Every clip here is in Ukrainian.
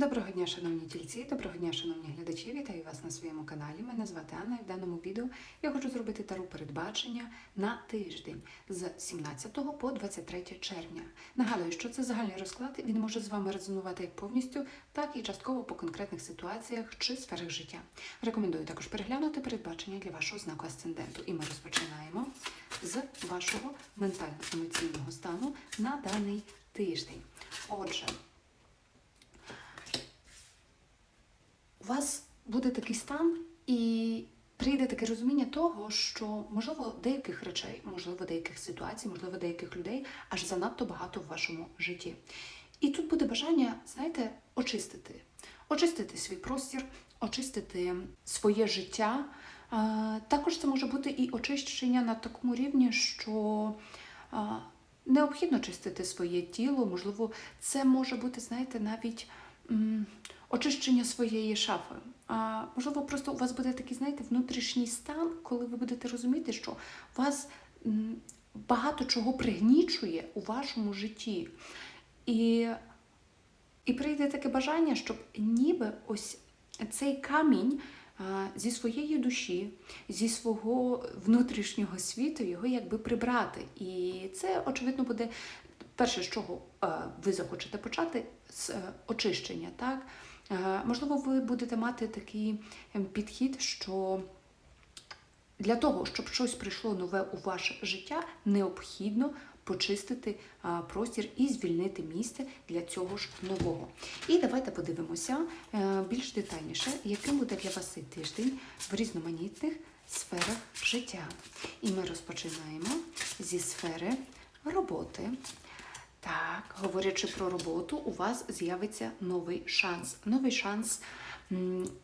Доброго дня, шановні тільці, доброго дня, шановні глядачі. Вітаю вас на своєму каналі. Мене звати Анна і в даному відео я хочу зробити тару передбачення на тиждень з 17 по 23 червня. Нагадую, що це загальний розклад. Він може з вами резонувати як повністю, так і частково по конкретних ситуаціях чи сферах життя. Рекомендую також переглянути передбачення для вашого знаку асценденту. І ми розпочинаємо з вашого ментально-емоційного стану на даний тиждень. Отже. У вас буде такий стан, і прийде таке розуміння того, що можливо деяких речей, можливо, деяких ситуацій, можливо, деяких людей аж занадто багато в вашому житті. І тут буде бажання, знаєте, очистити, очистити свій простір, очистити своє життя. Також це може бути і очищення на такому рівні, що необхідно чистити своє тіло. Можливо, це може бути, знаєте, навіть очищення своєї шафи. А можливо, просто у вас буде такий, знаєте, внутрішній стан, коли ви будете розуміти, що вас багато чого пригнічує у вашому житті. І, і прийде таке бажання, щоб ніби ось цей камінь зі своєї душі, зі свого внутрішнього світу його якби прибрати. І це, очевидно, буде перше, з чого ви захочете почати, з е, очищення. так? Е, Можливо, ви будете мати такий ем, підхід, що для того, щоб щось прийшло нове у ваше життя, необхідно почистити простір і звільнити місце для цього ж нового. І давайте подивимося е, більш детальніше, яким буде для вас цей тиждень в різноманітних сферах життя. І ми розпочинаємо зі сфери роботи. Так, говорячи про роботу, у вас з'явиться новий шанс. Новий шанс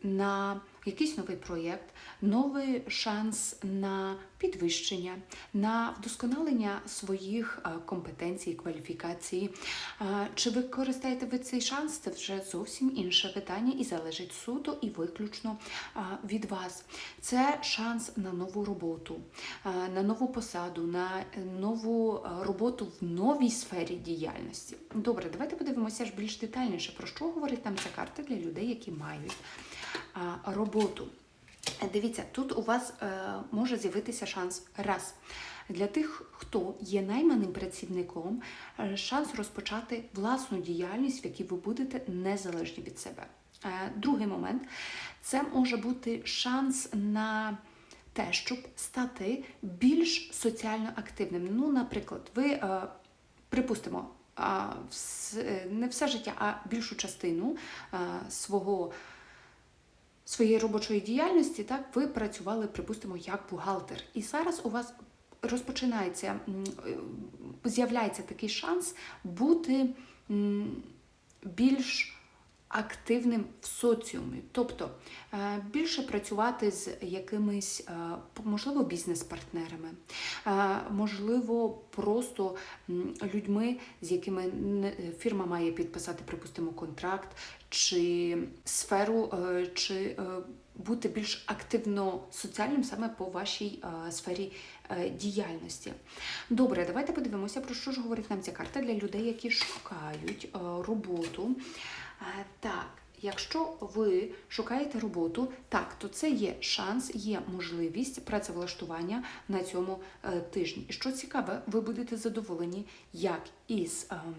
на якийсь новий проєкт, новий шанс на підвищення, на вдосконалення своїх е, компетенцій, кваліфікацій. Е, Чи ви користаєте ви цей шанс? Це вже зовсім інше питання і залежить суто і виключно е, від вас. Це шанс на нову роботу, на нову посаду, на нову роботу в новій сфері діяльності. Добре, давайте подивимося ж більш детальніше, про що говорить нам ця карта для людей, які мають роботу. Дивіться, тут у вас е, може з'явитися шанс раз. Для тих, хто є найманим працівником, е, шанс розпочати власну діяльність, в якій ви будете незалежні від себе. Е, другий момент це може бути шанс на те, щоб стати більш соціально активним. Ну, наприклад, ви, е, припустимо, а, не все життя, а більшу частину е, свого своєї робочої діяльності, так ви працювали, припустимо, як бухгалтер. І зараз у вас розпочинається, е, з'являється такий шанс бути більш активним в соціумі, тобто е, більше працювати з якимись, е, можливо, бізнес-партнерами, е, можливо, просто людьми, з якими фірма має підписати, припустимо, контракт, чи сферу, чи бути більш активно соціальним саме по вашій сфері діяльності. Добре, давайте подивимося, про що ж говорить нам ця карта для людей, які шукають роботу. Е, Так, якщо ви шукаєте роботу, так, то це є шанс, є можливість працевлаштування на цьому е, тижні. І що цікаве, ви будете задоволені як із ем,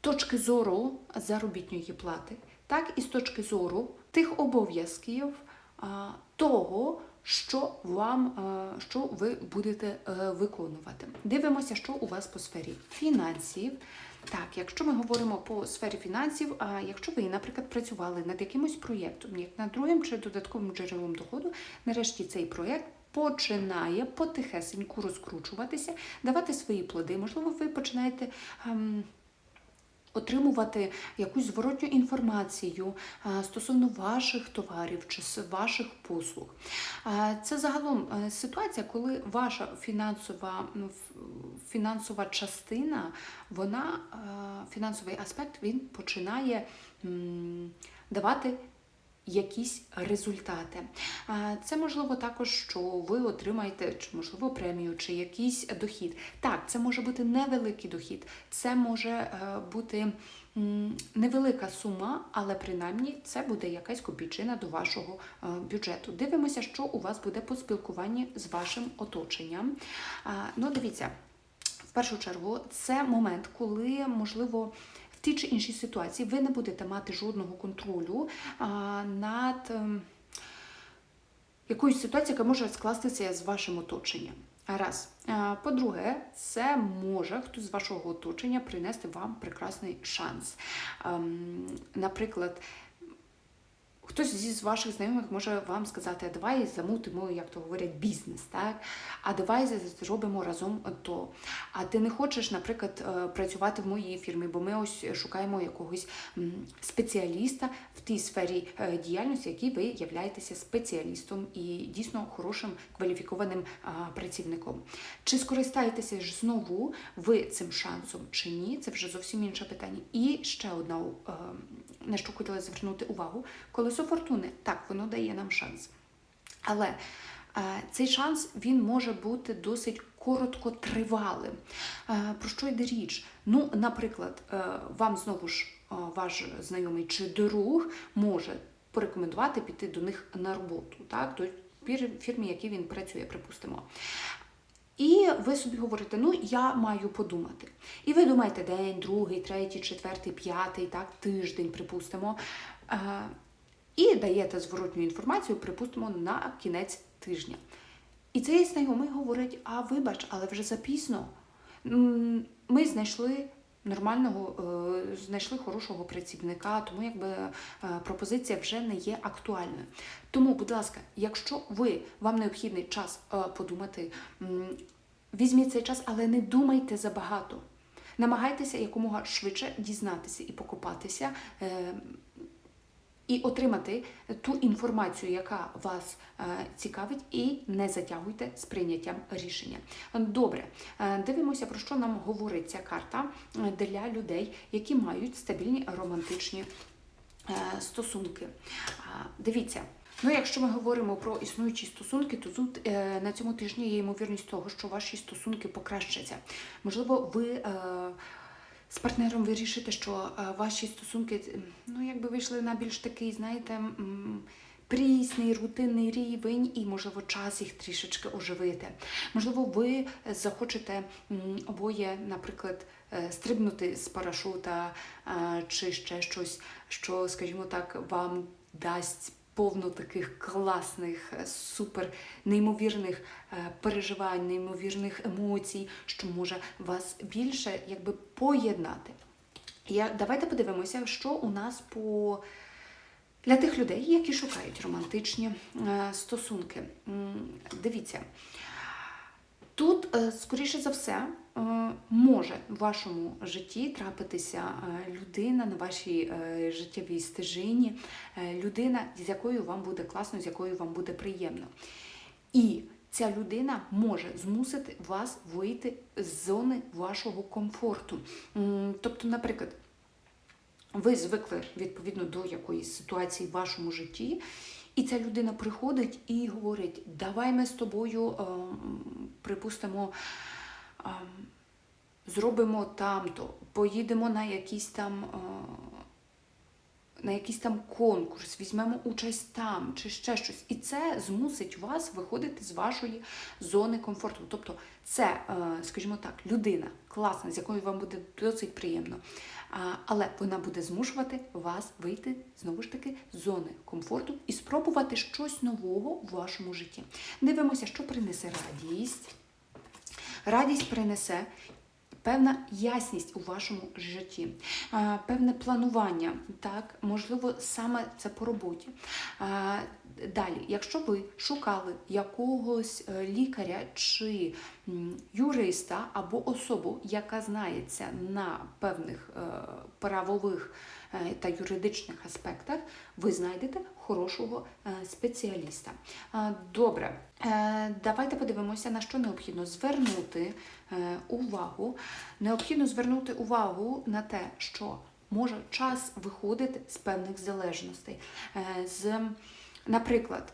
точки зору заробітної плати, так і з точки зору тих обов'язків того, що вам, що ви будете е, виконувати. Дивимося, що у вас по сфері фінансів. Так, якщо ми говоримо по сфері фінансів, а якщо ви, наприклад, працювали над якимось проєктом, як над другим чи додатковим джерелом доходу, нарешті цей проєкт починає потихесеньку розкручуватися, давати свої плоди. Можливо, ви починаєте. ем, отримувати якусь зворотню інформацію стосовно ваших товарів чи ваших послуг. Це загалом е, ситуація, коли ваша фінансова, фінансова частина, вона, е, фінансовий аспект, він починає давати якісь результати. Це можливо також, що ви отримаєте чи можливо премію, чи якийсь дохід. Так, це може бути невеликий дохід, це може е, бути невелика сума, але принаймні це буде якась копійчина до вашого е, бюджету. Дивимося, що у вас буде по спілкуванні з вашим оточенням. Ну, дивіться, в першу чергу, це момент, коли можливо. Тій чи іншій ситуації ви не будете мати жодного контролю над ем, якоюсь ситуацією, яка може скластися з вашим оточенням. Раз. По-друге, це може хтось з вашого оточення принести вам прекрасний шанс. Ем, Наприклад, Хтось зі ваших знайомих може вам сказати, а давай замутимо, як то говорять, бізнес, так? А давай зробимо разом то. А ти не хочеш, наприклад, е, працювати в моїй фірмі, бо ми ось шукаємо якогось спеціаліста в тій сфері е, діяльності, якій ви являєтеся спеціалістом і дійсно хорошим кваліфікованим працівником. Чи скористаєтеся ж знову ви цим шансом чи ні? Це вже зовсім інше питання. І ще одна, е, на що хотіла звернути увагу, колесо фортуни. Так, воно дає нам шанс. Але е, цей шанс він може бути досить короткотривалим. Е, про що йде річ? Ну, наприклад, е, вам знову ж е, ваш знайомий чи друг може порекомендувати піти до них на роботу, так, до фір- фірмі, в якій він працює, припустимо. І ви собі говорите, ну я маю подумати. І ви думаєте день, другий, третій, четвертий, п'ятий, так, тиждень, припустимо. І даєте зворотню інформацію, припустимо, на кінець тижня. І цей знайомий говорить: а вибач, але вже запізно. Ми знайшли нормального, е, знайшли хорошого працівника, тому якби е, пропозиція вже не є актуальною. Тому, будь ласка, якщо ви вам необхідний час е, подумати, візьміть цей час, але не думайте забагато. Намагайтеся якомога швидше дізнатися і покопатися. І отримати ту інформацію, яка вас е, цікавить, і не затягуйте з прийняттям рішення. Добре, е, дивимося, про що нам говорить ця карта е, для людей, які мають стабільні романтичні стосунки. Дивіться. Ну, якщо ми говоримо про існуючі стосунки, то тут е, на цьому тижні є ймовірність того, що ваші стосунки покращаться. Можливо, ви е, з партнером вирішите, що е, ваші стосунки ну, якби вийшли на більш такий, знаєте, прісний, рутинний рівень, і, можливо, час їх трішечки оживити. Можливо, ви захочете обоє, наприклад, е, стрибнути з парашута е, чи ще щось, що, скажімо так, вам дасть повно таких класних, е, супер неймовірних е, переживань, неймовірних емоцій, що може вас більше якби поєднати. Я, давайте подивимося, що у нас по для тих людей, які шукають романтичні е, стосунки. Дивіться, тут, е, скоріше за все, е, може в вашому житті трапитися е, людина на вашій життєвій стежині, людина, з якою вам буде класно, з якою вам буде приємно. І ця людина може змусити вас вийти з зони вашого комфорту. Тобто, наприклад, ви звикли відповідно до якоїсь ситуації в вашому житті, і ця людина приходить і говорить: давай ми з тобою, припустимо, зробимо там-то, поїдемо на якісь там. е, на якийсь там конкурс, візьмемо участь там чи ще щось. І це змусить вас виходити з вашої зони комфорту. Тобто, це, е, скажімо так, людина класна, з якою вам буде досить приємно. Але вона буде змушувати вас вийти знову ж таки з зони комфорту і спробувати щось нового в вашому житті. Дивимося, що принесе радість. Радість принесе певна ясність у вашому житті, певне планування, так, можливо, саме це по роботі. Далі, якщо ви шукали якогось е, лікаря чи юриста або особу, яка знається на певних е, правових е, та юридичних аспектах, ви знайдете хорошого е, спеціаліста. Е, Добре, Е, давайте подивимося, на що необхідно звернути увагу. Необхідно звернути увагу на те, що може час виходити з певних залежностей. З, наприклад,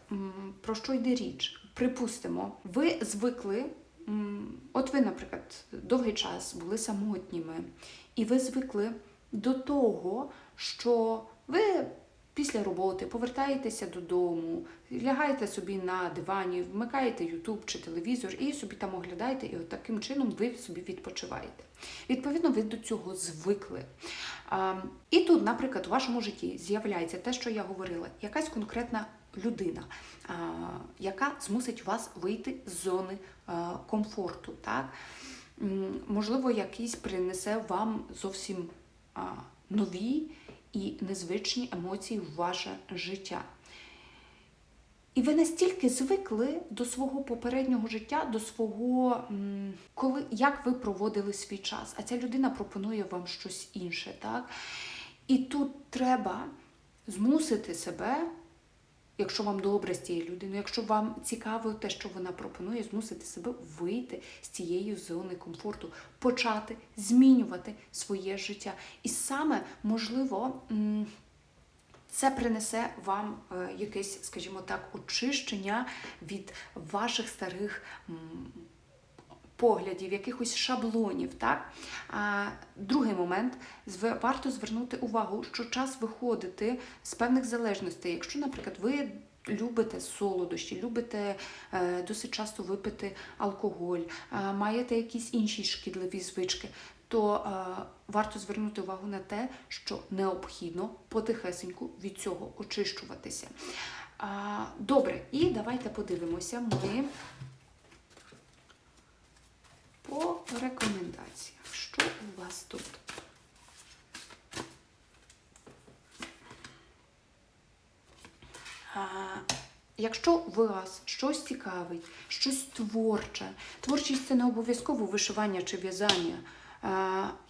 про що йде річ? Припустимо, ви звикли, от ви, наприклад, довгий час були самотніми, і ви звикли до того, що ви після роботи повертаєтеся додому, лягаєте собі на дивані, вмикаєте Ютуб чи телевізор і собі там оглядаєте, і от таким чином ви собі відпочиваєте. Відповідно, ви до цього звикли. А, і тут, наприклад, у вашому житті з'являється те, що я говорила, якась конкретна людина, а, яка змусить вас вийти з зони а, комфорту. Так? Можливо, якийсь принесе вам зовсім а, нові і незвичні емоції в ваше життя. І ви настільки звикли до свого попереднього життя, до свого, коли, як ви проводили свій час, а ця людина пропонує вам щось інше. Так? І тут треба змусити себе, якщо вам добре з цією людиною, якщо вам цікаво те, що вона пропонує, змусити себе вийти з цієї зони комфорту, почати змінювати своє життя. І саме можливо. це принесе вам е, якесь, скажімо так, очищення від ваших старих поглядів, якихось шаблонів. Так? А, другий момент варто звернути увагу, що час виходити з певних залежностей. Якщо, наприклад, ви любите солодощі, любите е, досить часто випити алкоголь, е, маєте якісь інші шкідливі звички, то е, варто звернути увагу на те, що необхідно потихесеньку від цього очищуватися. А, добре, і давайте подивимося ми по рекомендаціях. Що у вас тут? А, Якщо вас щось цікавить, щось творче, творчість це не обов'язково вишивання чи в'язання.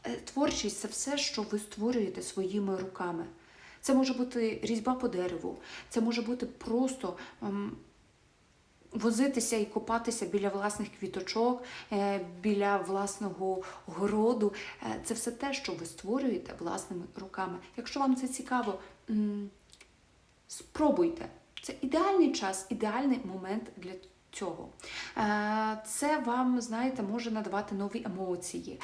Е, Творчість це все, що ви створюєте своїми руками. Це може бути різьба по дереву, це може бути просто возитися і копатися біля власних квіточок, е, біля власного городу. Е, Це все те, що ви створюєте власними руками. Якщо вам це цікаво, спробуйте. Це ідеальний час, ідеальний момент для цього. Е, Це вам, знаєте, може надавати нові емоції.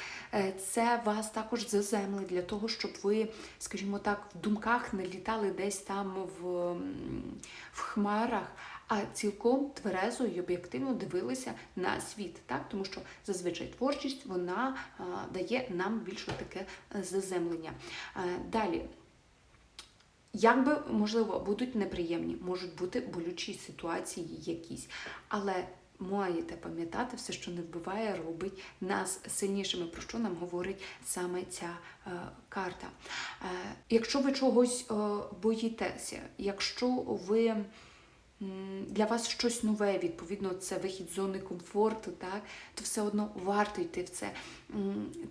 Це вас також заземлить для того, щоб ви, скажімо так, в думках не літали десь там в, в хмарах, а цілком тверезо і об'єктивно дивилися на світ. Так? Тому що зазвичай творчість вона дає нам більше таке е, заземлення. Е, Далі. Якби, можливо, будуть неприємні, можуть бути болючі ситуації якісь, але маєте пам'ятати, все, що не вбиває, робить нас сильнішими, про що нам говорить саме ця е, карта. Е, якщо ви чогось е, боїтеся, якщо ви для вас щось нове, відповідно, це вихід з зони комфорту, так, то все одно варто йти в це.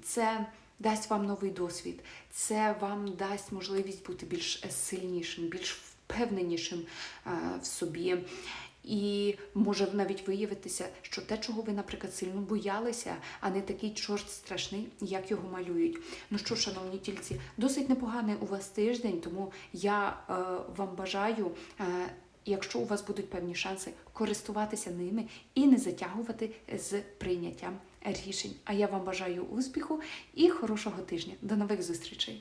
Це дасть вам новий досвід, це вам дасть можливість бути більш е, сильнішим, більш впевненішим е, в собі. І може навіть виявитися, що те, чого ви, наприклад, сильно боялися, а не такий чорт страшний, як його малюють. Ну що, шановні тільці, досить непоганий у вас тиждень, тому я е, вам бажаю. Е, Якщо у вас будуть певні шанси користуватися ними і не затягувати з прийняттям рішень. А я вам бажаю успіху і хорошого тижня. До нових зустрічей!